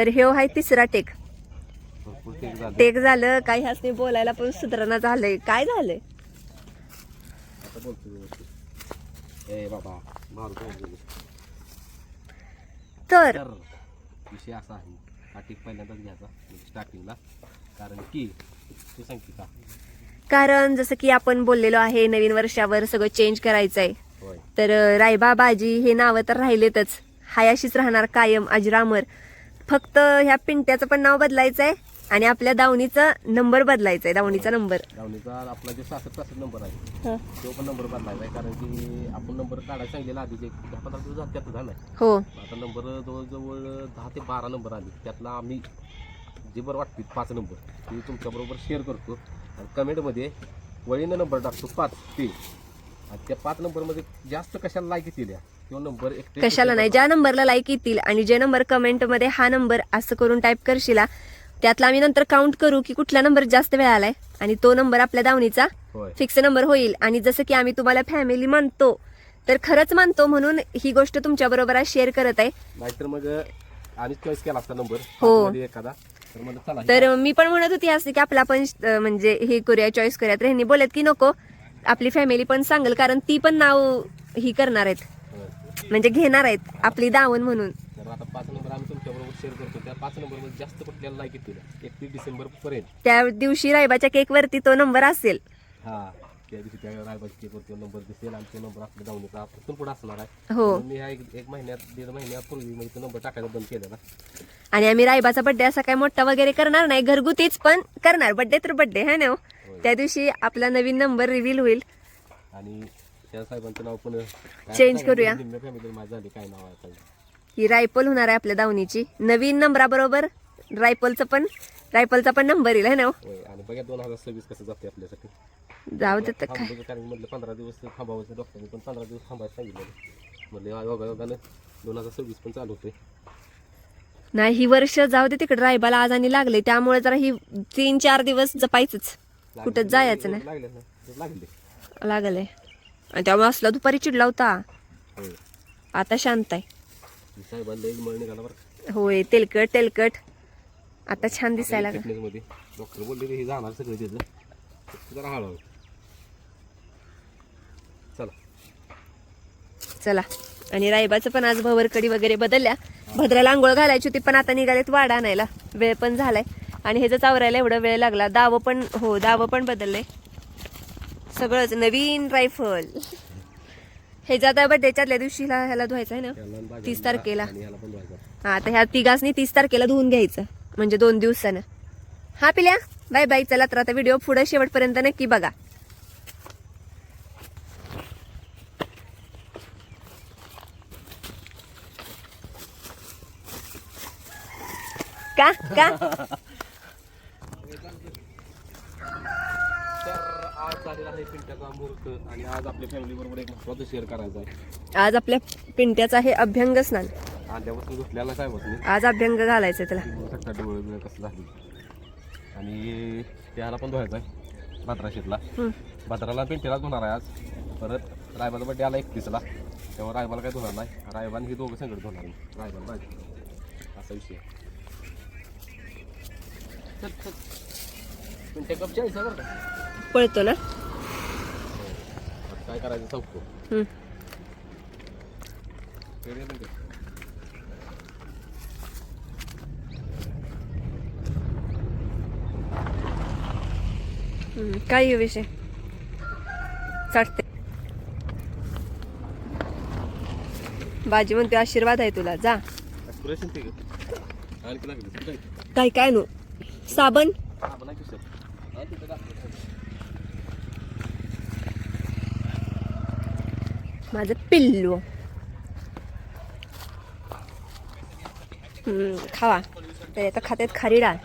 तर हे आहे तिसरा टेक. टेक झाले. काही हसने बोलायला पण सुधारणा झालंय. काय झालंय. तर विषय असा आहे हा टेक पहिल्यांदाच घ्यायचा म्हणजे स्टार्टिंगला कारण की तू सांग की कारण जसं की आपण बोललेलो आहे नवीन वर्षावर सगळं चेंज करायचंय. होय. तर रायबा बाजी हे नावं तर राहिलेतच. हाय अशीच राहणार कायम अजरामर. फक्त ह्या पिंट्याचं पण नाव बदलायचं आहे आणि आपल्या दावणीचा नंबर बदलायचा आहे दावणीचा नंबर. धावणीचा आपला जो सासष्ट पासष्ट नंबर आहे तो पण नंबर बदलायचा आहे कारण की आपण नंबर काढायला सांगितलेला आधीच एक दहा पंधरा दिवस झाले त्यात झाला आहे हो. आता नंबर जवळजवळ दहा ते बारा नंबर आले त्यातला आम्ही जे बरं वाटतील पाच नंबर ते तुमच्याबरोबर शेअर करतो आणि कमेंटमध्ये वळीनं नंबर टाकतो पाच ते आणि त्या पाच नंबरमध्ये जास्त कशाला लाईक येतील या किंवा नंबर कशाला नाही ज्या नंबरला लाईक येतील आणि जे नंबर कमेंटमध्ये हा नंबर असं करून टाईप करशीला त्यातला आम्ही नंतर काउंट करू की कुठला नंबर जास्त वेळा आलाय. आणि तो नंबर आपल्या दावणीचा फिक्स नंबर होईल. आणि जसं की आम्ही तुम्हाला फॅमिली मानतो तर खरंच मानतो म्हणून ही गोष्ट तुमच्या बरोबर शेअर करत आहे. नाहीतर मग आणि चॉईस केला असता नंबर हो. एखादा. तर मी पण म्हणत होती असं की आपला पण म्हणजे हे करूया चॉईस करूया. तर ह्यांनी बोलत की नको आपली फॅमिली पण सांगेल कारण ती पण नाव ही करणार आहेत. म्हणजे घेणार आहेत आपली दावण म्हणून. तर आता पाच नंबर आम्ही तुमच्याबरोबर शेअर करतो. त्या पाच नंबरमध्ये जास्त कुठल्याला लाईक येतील? एकतीस डिसेंबर पर्यंत त्या दिवशी रायबाच्या केक वरती तो नंबर असेल. हा त्या दिवशी त्या रायबाची केकवरती नंबर दिसेल आणि तो नंबर आपल्या दावणीचा तिथून पुढे असणार आहे. हो. म्हणून मी ह्या एक एक महिन्यात दीड महिन्यापूर्वी म्हणजे तो नंबर टाकायचा बंद केलेला. आणि आम्ही रायबाचा बर्थडे असा काय मोठा वगैरे करणार नाही. घरगुतीच पण करणार. बर्थडे तर बर्थडे है ना हो? त्या दिवशी आपला नवीन नंबर रिव्हील होईल. आणि त्या साहेबांचं नाव पण सांगितलं, करूया. माझी काय नाव आहे? ही रायफल होणार आहे आपल्या दावणीची. नवीन नंबराबरोबर रायफलचं पण रायफलचा पण नंबर येईल है ना हो? होय आणि बघा दोन हजार सव्वीस कसं जाते आपल्यासाठी. जाऊ देत काय. थांबलो कारण म्हटलं पंधरा दिवस डॉक्टरने पण पंधरा दिवस थांबायला सांगितलं म्हणले योगा योगानं दोन हजार सव्वीस पण चालू होते नाही ही वर्ष जाऊ दे तिकडे रायबाला आज आणि लागले त्यामुळे जरा ही तीन चार दिवस जपायचंच. कुठं जायचं नाही. लागले ना लागले. लागलंय आणि त्यामुळे असला दुपारी चिडला होता. आता शांत आहे. होय तेलकट तेलकट. आता छान दिसायला लागलं. फिटनेसमध्ये डॉक्टर बोलले हे जाणार सगळं त्याचं फक्त जरा हळूहळू चला. चला. आणि रायबाचं पण आज भवरकडी वगैरे बदलल्या. भद्राला आंघोळ घालायची होती पण आता निघालेत वाडा आणायला. वेळ पण झालाय. आणि ह्याचं चावरायला एवढा वेळ लागला दावं पण हो दावं पण बदललंय सगळंच नवीन रायफल. हे जाता बड्डेच्या आदल्या दिवशीला ह्याला धुवायचं आहे ना? तीस तारखेला. हा आता ह्या तिघांनी तीस तारखेला धुवून घ्यायचं म्हणजे दोन दिवसानं. हा पिल्या? बाय बाय चला तर आता व्हिडिओ पुढे शेवटपर्यंत नक्की बघा. का? का? आज आहे पिंट्याचा मुहूर्त आणि आज आपल्या फॅमिली बरोबर एक महत्वाचं शेअर करायचं आहे. आज आपल्या पिंट्याचं आहे अभ्यंग स्नान. आल्यापासून साहेबांनी आज अभ्यंग घालायचं त्याला. सकाळ डोळे बिळे कसं झाली. आणि त्याला पण धुवायचं आहे भात्रा शेतला. भात्राला पेंटीलाच धुणार आहे आज. परत रायबाचा बड्डे आला एकतीसला. तेव्हा रायबाला काय धुणार नाही. रायबान ही दोघं संकट धुणार नाही रायबाला असा विषय. पिंट्या कप चाळीस बरं का? पळतो ना? काय करायचं? हम्म, काय विषय? चढते बाजी म्हणते आशीर्वाद आहे तुला जा? काय काय नो? साबण हा, बघा की sir. हा, तिथं दाखव. माझं पिल्लू. खावा. तर आता खात्यात खारी डाळ.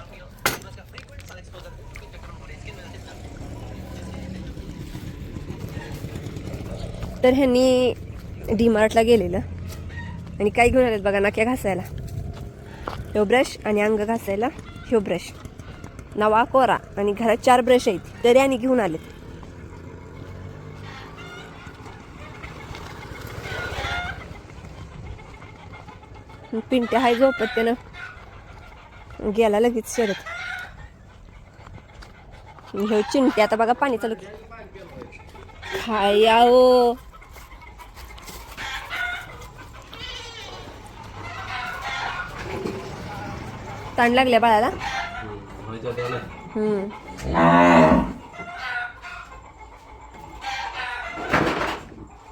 तर ह्यांनी डीमार्टला गेलेलं. आणि काय घेऊन आलेत बघा नाक्या घासायला. ह्यो ब्रश आणि अंग घासायला ह्यो ब्रश नवा कोरा आणि घरात चार ब्रश आहेत तरी आणि घेऊन आलेत. पिंट्या हाय झोपत त्यानं. गेला लगेच शरद. हे चिंटे आता बघा पाणी चालू खाया ओ ताण लागल्या बाळाला? हम्म.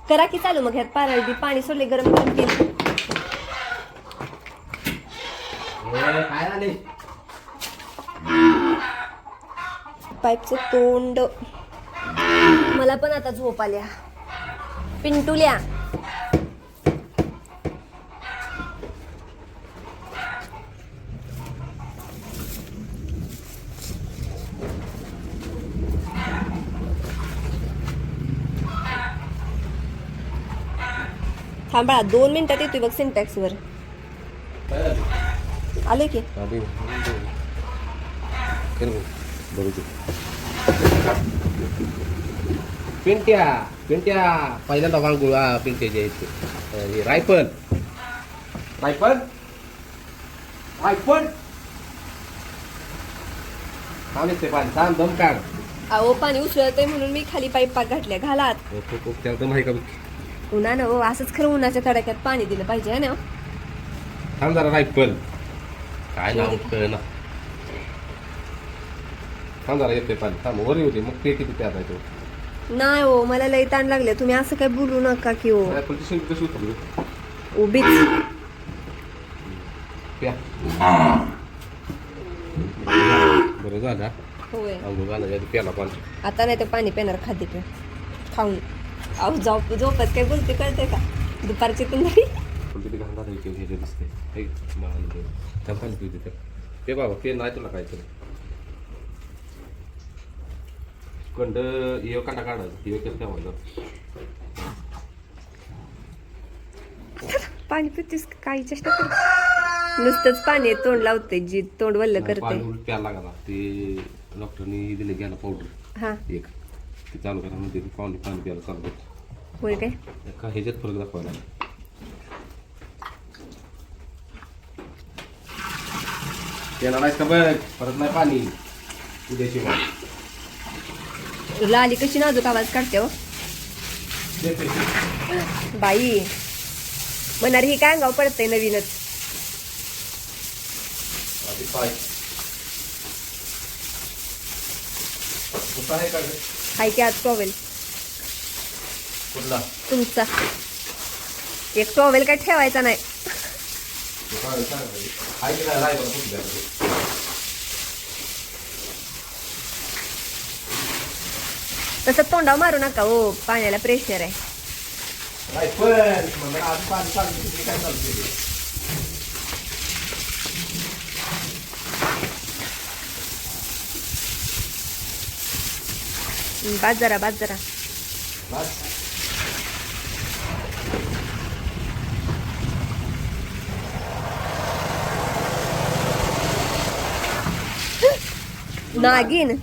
करा की चालू मग ह्यात पारळी पाणी सोडले गरम गरम केलं काय आले पाईपचं तोंड. मला पण आता झोप आल्या पिंटुल्या थांबा दोन मिनिटात येतोय बघ सिंटॅक्सवर वर. आले की? आले पिंट्या पिंट्या. पहिल्यांदा वांगुळ पिंट्याचे आहेत हे रायफल. रायफल? रायफल? थांब ते पाणी थांब दम काढ. अहो पाणी उसळतंय म्हणून मी खाली पाईप पाक घातल्या. घालात खूप खूप त्याला दम आहे का उन्हानं हो असंच खरं उन्हाच्या तडाख्यात पाणी दिलं पाहिजे है ना? थांब जरा रायफल. काय नाव कळना थांब जरा येते पाणी थांब वर येऊ दे मग ते किती प्यात आहे तो नाही हो मला लई ताण लागले तुम्ही असं काय बोलू नका की हो शिंग कशी उतरली उभीच प्या बरं झालं होय अंघोळ घालायच्या प्याला पाणी आता नाही तर पाणी पिणार खाते पे खाऊन अहो झोप झोपत काय बोलते कळते का दुपारची तुम्ही पण किती घाण झालं की हे दिसते हे ते त्या पाणी पिऊ दे ते बाबा ते नाही तुला काय तरी कंड ये काटा काढायचं ये कसं ठेवायचं पाणी पितेस? काही चेष्टा कर. नुसतंच पाणी आहे, तोंड लावते जी तोंड वल्ल करते प्यायला लागला ते डॉक्टरनी दिले घ्यायला पावडर हा. एक. ते चालू करा म्हणजे पाणी पाणी प्यायला चालू करतो होय काय? ह्याच्यात फरक दाखवायला. त्याला नाही का बघ परत नाही पाणी. उद्याशिवाय लाली कशी नाजूक आवाज काढते हो. बाई म्हणणार ही काय अंगाव पडतंय नवीनच. आधी पाय. कुठं आहे का ग? हाय की आज टॉवेल. कुठला? तुमचा. एक टॉवेल काय ठेवायचा नाही. कुठं आहे? सांग तसं तोंडाव मारू नका हो पाण्याला प्रेशर आहे नाही, पण म्हणलं आज पाणी चालू काय चालू बाज जरा बाज जरा बस. नागिन.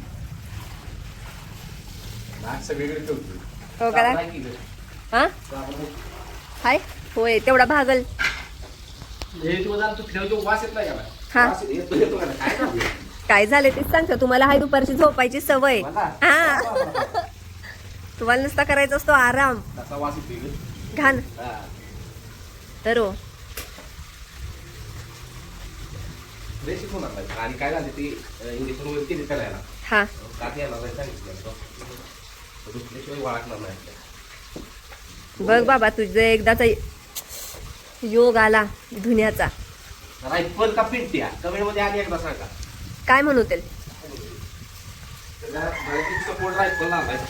हो का? हा हाय होय तेवढा भागल हे? हा. काय झालं? तेच सांगतो तुम्हाला हाय दुपारची झोपायची सवय? हा तुम्हाला नुसता करायचा असतो आराम? घाण हा. तर रेशीप होणार नाही. आणि काय झालं ते इंजेक्शन वगैरे केली करायला हा. काठी येणार नाही सांगितलं तो. दुसऱ्याशिवाय वाळणार नाही. बघ बाबा तुझं एकदाचा योग आला धुण्याचा. रायफल का पिंट्या कमेंटमध्ये आली एकदा सांगा. काय म्हणू ते? त्याला गळतीचा सपोर्ट रायफल लागलाय.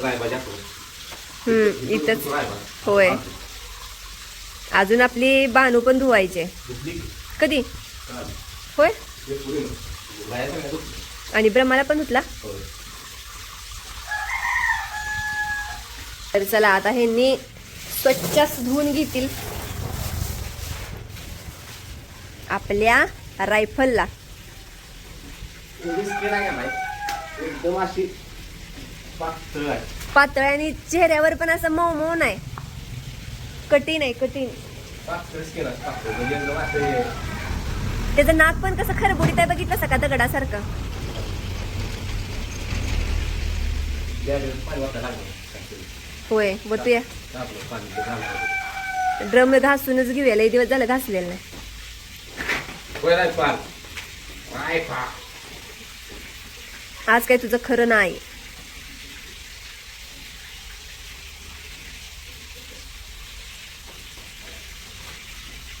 रायबा जातो हम्म इथंच. होय. अजून आपली बानू पण धुवायचे. कधी? होय. आणि ब्रह्माला पण धुतला? तर चला आता ह्यांनी स्वच्छच धुवून घेतील. आपल्या रायफलला. एकदम अशी पातळ आहे पातळ आणि चेहऱ्यावर पण असं मऊ मऊ नाही. कठीण आहे कठीण. त्याचं नाक पण कसं खरबुडीत आहे बघितलं सका दगडासारखं. होय बघूया. ड्रम घासूनच घेऊया लई दिवस झालं घासलेलं नाही. आज काय तुझं खरं नाही.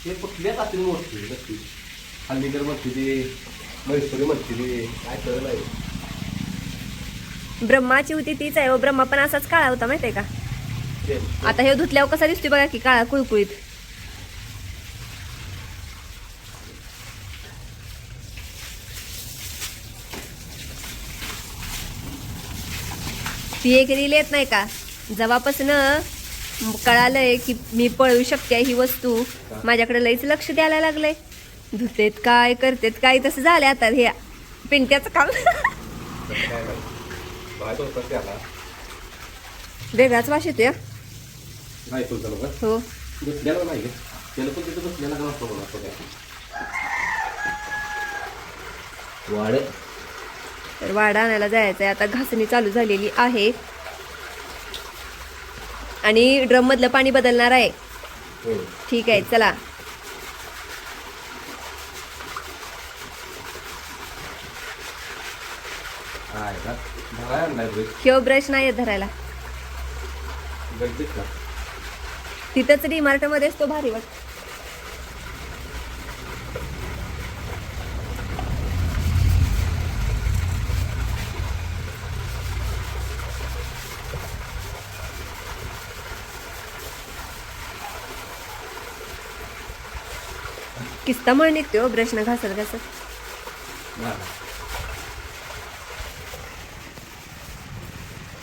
ते कुठल्याच असतील मोठी नक्की हल्लीकर म्हणते ते मैसुरी म्हणते ते काय खरं नाही. ब्रह्माची होती तीच आहे हो. ब्रह्मा पण असाच काळा होता माहितीये का? आता हे धुतल्यावर कसा दिसतोय बघा की काळा कुळकुळीत. ती एक रील येत नाही का? जेव्हापासून कळालंय की मी पळू शकते ही वस्तू. माझ्याकडे लईच लक्ष द्यायला लागलंय. धुतेत काय करतेत काय तसं झालंय आता हे पिंट्याचं काम. वेगळाच वास येतोय. हा. हो तर वाडा आणायला जायचंय. आता घासणी चालू झालेली आहे. आणि ड्रम मधलं पाणी बदलणार आहे. होय ठीक आहे चला. किंवा ब्रश नाही येत धरायला? तिथंच डीमार्ट मध्येच तो भारी वाट किस्ता मळ निघते हो ब्रशनं घासत घासत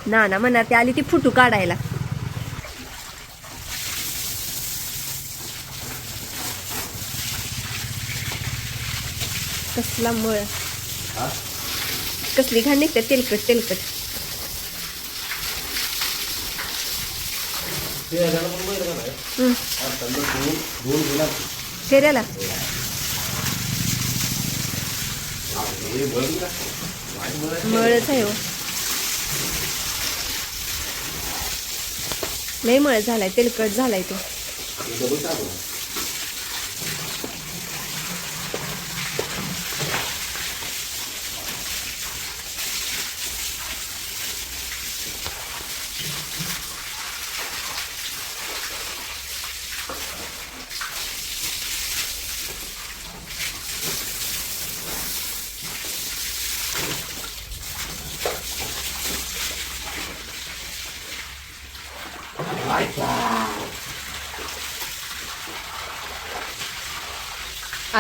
ना ना म्हणणार ती आली ती फुटू काढायला. कसला मळ. कसली घाण निघते तेलकट तेलकट. ते ह्याला पण बैल का नाही हम्म. आता धुवून धुवून घेऊन आणतो. फेऱ्याला हा, हे बघ का वाईट मळ आहे. मळच आहे हो. लय मळ झालाय तेलकट झालाय तो.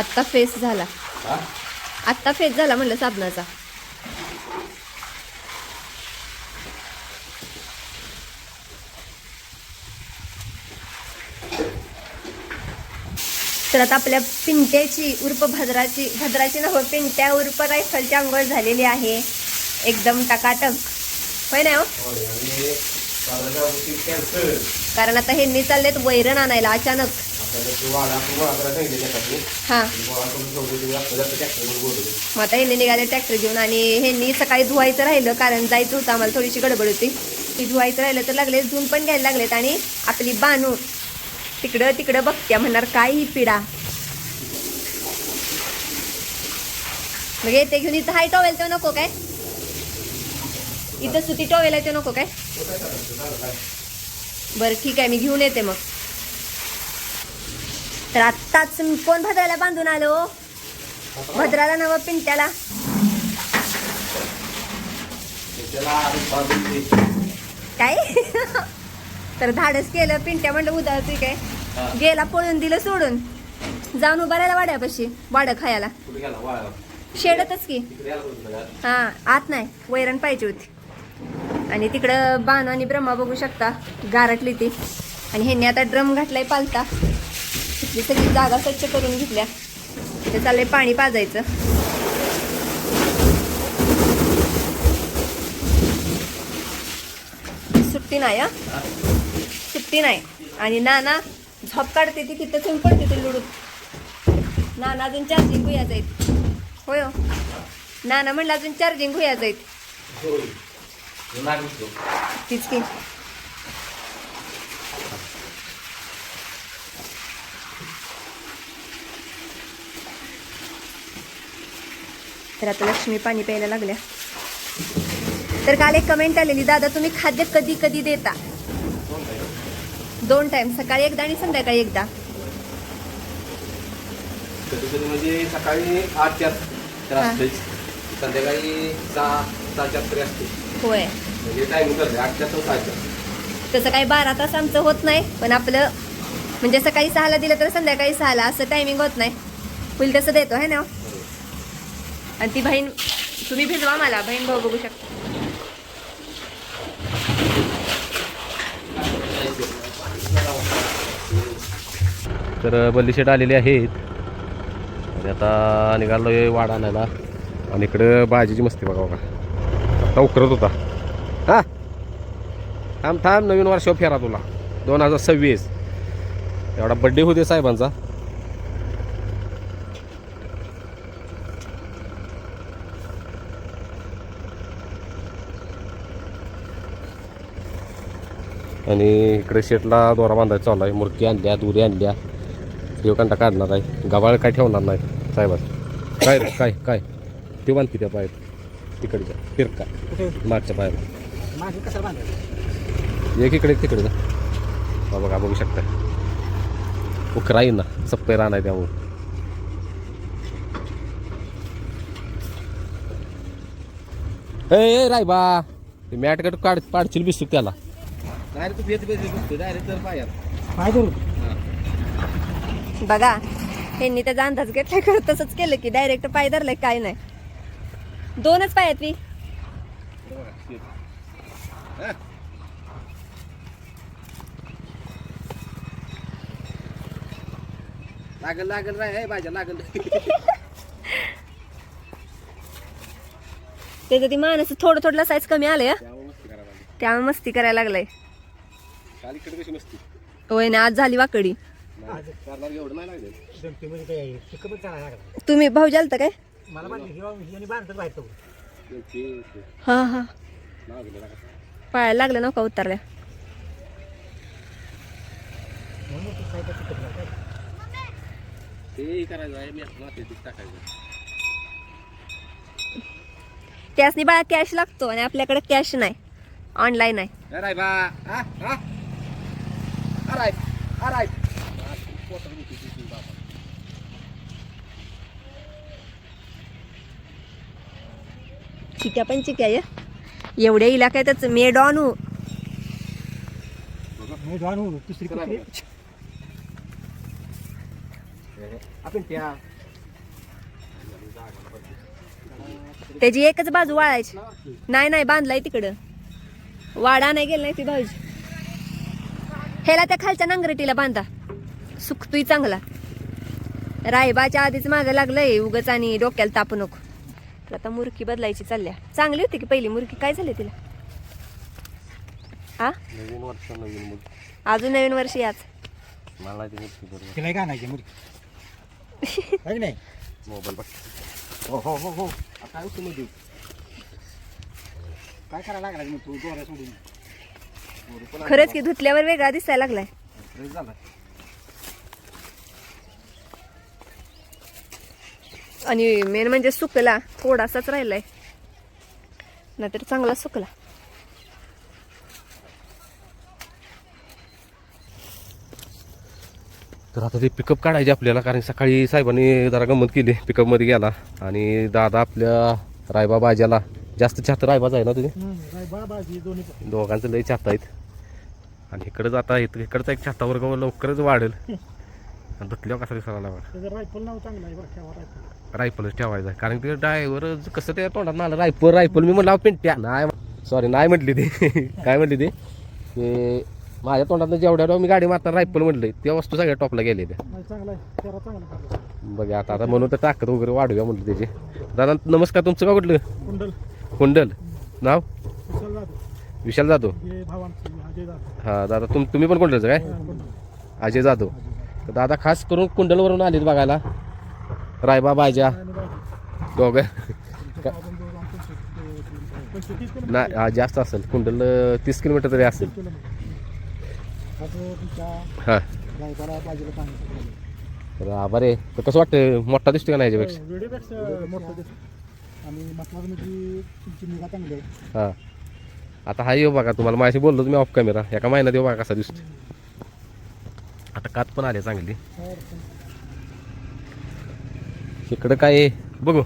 आत्ता फेस झाला? आत्ता फेस झाला म्हणलं साबणाचा. तर आता आपल्या पिंट्याची उर्फ भद्राची भद्राची नव पिंट्या उर्फ रायफलची आंघोळ झालेली आहे. एकदम टकाटक. होय ना हो? कारण आता हे चाललेत वैरण आणायला अचानक. हा. मग आता ह्यांनी निघाले ट्रॅक्टर घेऊन आणि ह्यांनी सकाळी धुवायचं राहिलं कारण जायचं होतं आम्हाला थोडीशी गडबड होती. ती धुवायचं राहिलं तर लागले धुवून पण घ्यायला लागलेत आणि आपली बानू तिकडं तिकडं बघत्या म्हणणार काय ही पिढा? मग येते घेऊन इथं हाय टॉवेल तो नको काय? इथं सुती टॉवेल आहे तो नको काय? बरं ठीक आहे मी घेऊन येते मग. तर आत्ताच कोण भद्राला बांधून आलो? भद्राला नवं पिंट्याला. ते. काय? तर धाडस केलं पिंट्या म्हणलं उदाहरतोय काय. गेला पळून दिलं सोडून. जाऊन उभा राहिला वाड्यापाशी वाडं खायला. शेडतच की. हा आत नाही वैरण पाहिजे होती. आणि तिकडं बाण आणि ब्रह्मा बघू शकता गारटली ती. आणि ह्यांनी आता ड्रम घातलाय पालता. तिथली सगळी जागा स्वच्छ करून घेतल्या. ते चाललंय पाणी पाजायचं. सुट्टी नाही हा? सुट्टी नाही. आणि नाना झोप काढते ती तिथं येऊन पडते ते लुडून नाना अजून चार्जिंग हुया जाईत होय हो. नाना म्हणलं अजून चार्जिंग हुया. जाईत तीच की. तर आता लक्ष्मी पाणी प्यायला लागल्या. तर काल एक कमेंट आलेली दादा तुम्ही खाद्य कधी कधी देता? दोन टाइम सकाळी एकदा आणि संध्याकाळी एकदा. कधी कधी म्हणजे सकाळी आठच्या तर हा. असतेच. संध्याकाळी सहा सहाच्या तरी असते. होय. म्हणजे टायमिंग करते आठच्या तर सहाच्या तसं काही बारा तास आमचं होत नाही पण आपलं म्हणजे सकाळी सहाला दिलं तर संध्याकाळी सहाला असं टायमिंग होत नाही. होईल तसं देतो है ना? आणि ती बहीण तुम्ही भिजवा मला बहीण भाऊ बघू शकता. तर बल्लीशेट आलेले आहेत. आणि आता निघालोय वाडा आणायला. आणि इकडं भाजीची मस्ती बघा बघा. आता उकरत होता. हा? थांब थांब नवीन वर्ष फेरा तुला. दोन हजार सव्वीस. एवढा बड्डे होते साहेबांचा. आणि इकडे शेटला दोरा बांधायचा चालू आहे. मुरकी आणल्या दुरी आणल्या. कंटा काढणार आहे. गबाळ काय ठेवणार नाही साहेबात काय रे काय काय? ते बांधते त्या पायात तिकडच्या फिरका. मागच्या पायाला कसं एक इकडे तिकडे. जा बाबा बघा बघू शकता उकरा येईन. ना सप्पे राहणार आहे त्यामुळे. ए ए, राय बा ते मॅट कट काढ पाडशील बिस्तू त्याला. डायरेक्ट तू बेत बेत डायरेक्ट तर पायात काय करू? बघा ह्यांनी त्याचा अंदाज घेतला कर तसंच केलं की डायरेक्ट पाय धरलाय काय नाही. दोनच पाय आहेत मी लागल लागल राय भाज्या लागल. त्याचं ती माणसं थोडं थोडं साईज कमी आलंय हं. त्यामुळे मस्ती करायला लागली. त्यामुळे मस्ती करायला लागलाय. कशी होय ना आज झाली वाकडी. नाही, करणार एवढं नाही लागलं. जमतीमध्ये काय? शिकवत चालायला लागला तुम्ही भाऊ जालता काय मला बाहेर तो. हा हा. लागलं लागलं. पायाला लागलं नका उतरल्या? म्हणून तू काय काय शिकत नाही काय? ते करायचं आहे. मी माते टाकायचं त्यासनी बाळा कॅश लागतो आणि आपल्याकडे कॅश नाही. ऑनलाईन आहे बा हा हा. अरे अरे चिक्या पण चिक्या आहे. एवढ्या इलाक्यातच मे डॉनू चला कुठली? आपण त्या. त्याची एकच बाजू वाळायची. नाही नाही बांधलाय तिकडं. वाडा नाही गेला नाही ती भाऊजी. ह्याला त्या खालच्या नांगरटीला बांधा. सुकतोय चांगला. रायबाच्या आधीच मागं लागलंय उगच आणि डोक्याला तापू नको. तर आता मुरकी बदलायची चालल्या. चांगली होती की पहिली मुरकी? काय झाली तिला? हा नवीन वर्ष नवीन अजून नवीन वर्ष याच. मला ते मुलगी बरोबर तिला मुली काय नाही? मोबाईल बघ. हो हो हो हो. आता काय करायला लागला मग तू? दोऱ्या सोडून. खरंच की धुतल्यावर वेगळा दिसायला लागलाय. आणि मेन म्हणजे सुकला थोडासाच राहिलाय. नाहीतर चांगला सुकला. तर आता ते पिकअप काढायचे आपल्याला कारण सकाळी साहेबांनी जरा गंमत केली पिकअपमध्ये गेला. आणि दादा आपल्या रायबा बाजाला जास्त चाहत रायबाच आहे ना तुम्ही? पण. दोघांचं लय चाहत आहेत. आणि इकडं जाता येत इकडचा एक चाहता वर्ग लवकरच वाढेल. आणि धुतल्यावर कसा दिसायला लागला रायफल नाव चांगलं आहे बरं ठेवा रायफल रायफलच ठेवायचा आहे. कारण ते ड्रायव्हर कसं त्या तोंडात आलं रायफल रायफल मी म्हणलं पेंट्या. नाही सॉरी नाही म्हटली ते. काय म्हटली ते? ते माझ्या तोंडात जेवढ्या मी गाडी मारताना रायफल म्हटलं त्या वस्तू सगळ्या टॉपला गेल्या त्या. नाही चांगला आहे. तेरा चांगला आहे. बघा आता आता म्हणून तर ताकद वगैरे वाढूया म्हटलं त्याची. दादा नमस्कार तुमचं का कुठलं? कुंडल. कुंडल. नाव? कुशल जाधव. विशाल हे भावांची. जाधव हा दादा तुम तुम्ही पण कुंडलचं काय? हा, अजय जाधव. तर दादा खास करून कुंडलवरून आलेत बघायला. रायबा बाकी दोघं. नाही हा, जास्त असेल. कुंडल तीस किलोमीटर तरी असेल. हां तर आभार आहे. तर कसं वाटतं मोठा दिसतो का नाही याच्यापेक्षा? दिसतं आणि तुमची निगा चांगली आहे. हां. आता हा येऊ बघा तुम्हाला माझ्याशी बोललो तुम्ही ऑफ कॅमेरा एका महिन्यात येऊ बघा कसा दिसतो आता कात पण आले चांगली. इकडं काय? बघू.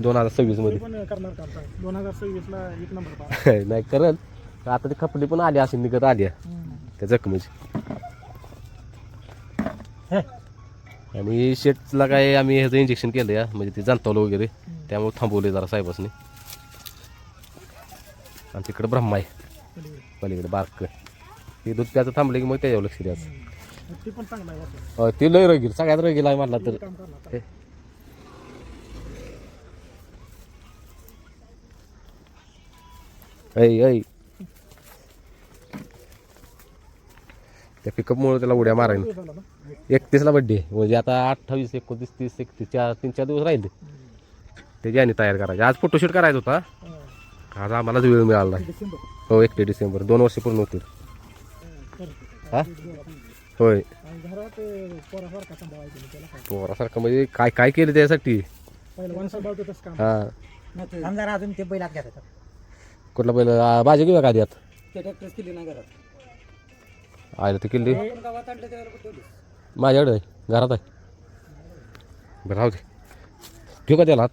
दोन हजार सव्वीसमध्ये. दोन हजार सव्वीसला एक नंबर नाही करल. आता ती खपली पण आली अशी निघत आली. त्या जखमीची. आणि शेटला काय आम्ही ह्याचं इंजेक्शन केलं या म्हणजे ते जाणतावलं वगैरे. त्यामुळे थांबवले जरा साहेबासनी. आणि तिकडं ब्रह्मा आहे. पलीकडे बारक. ते दूध प्याचं थांबलं की मग त्याच्यावर लक्ष द्यायचं. ते लय रगील सगळ्यात रगील आहे म्हटला तर. ऐ ऐ. त्या पिकअपमुळे त्याला उड्या मारायला. एकतीसला बड्डे म्हणजे आता अठ्ठावीस एकोणतीस तीस एकतीस चार तीन चार दिवस राहिले. त्याची आणि तयार करायची. आज फोटोशूट करायचा होता. आज आम्हालाच वेळ मिळाला नाही. डिसेंबर. हो एकटे डिसेंबर. दोन वर्ष पूर्ण होतील. हा? होय. पोरासारखा म्हणजे काय काय केलं त्यासाठी? हा. अजून ते कुठला पहिलं भाजी घेऊया का आधी आत ते ट्रॅक्टर्स केली नाही घरात. आयला ते किल्ली माझ्याकडे आहे घरात आहे. बरं राहू दे. ठेवू का त्याला हात?